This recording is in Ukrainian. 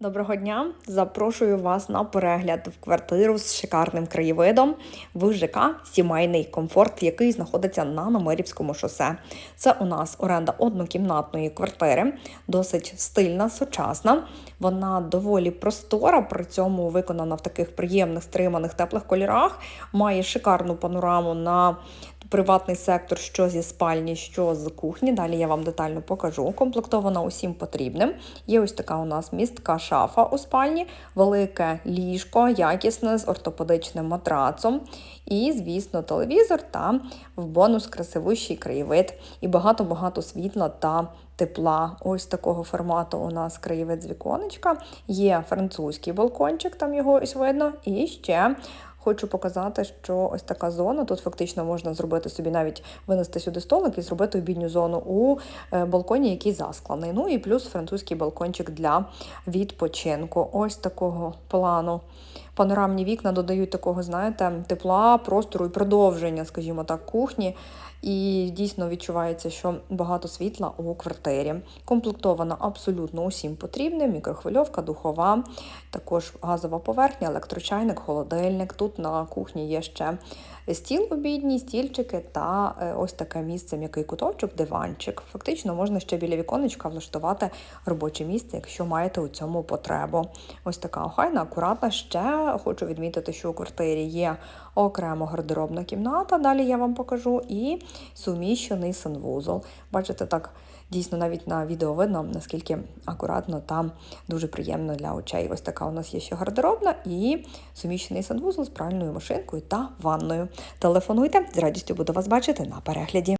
Доброго дня! Запрошую вас на перегляд в квартиру з шикарним краєвидом в ЖК Сімейний комфорт, який знаходиться на Номерівському шосе. Це у нас оренда однокімнатної квартири, досить стильна, сучасна. Вона доволі простора, при цьому виконана в таких приємних стриманих теплих кольорах. Має шикарну панораму на приватний сектор, що зі спальні, що з кухні. Далі я вам детально покажу. Комплектована усім потрібним. Є ось така у нас містка шафа у спальні, велике ліжко, якісне з ортопедичним матрацом. І, звісно, телевізор та в бонус красивущий краєвид і багато-багато світла та тепла. Ось такого формату у нас краєвид з віконечка. Є французький балкончик, там його ось видно, і ще. Хочу показати, що ось така зона. Тут фактично можна зробити собі навіть винести сюди столик і зробити обідню зону у е, балконі, який заскланий. Ну і плюс французький балкончик для відпочинку. Ось такого плану. Панорамні вікна додають такого, знаєте, тепла, простору і продовження, скажімо так, кухні. І дійсно відчувається, що багато світла у квартирі. Комплектована абсолютно усім потрібним: мікрохвильовка, духова, також газова поверхня, електрочайник, холодильник. Тут на кухні є ще стіл обідній, стільчики та е, ось таке місце, м'який куточок, диванчик. Фактично можна ще біля віконечка влаштувати робоче місце, якщо маєте у цьому потребу. Ось така охайна, акуратна. Ще хочу відмітити, що у квартирі є окремо гардеробна кімната. Далі я вам покажу, і суміщений санвузол. Бачите, так дійсно навіть на відео видно, наскільки акуратно та дуже приємно для очей. Ось така у нас є ще гардеробна і суміщений санвузол з пральною машинкою та ванною. Телефонуйте, з радістю буду вас бачити на перегляді.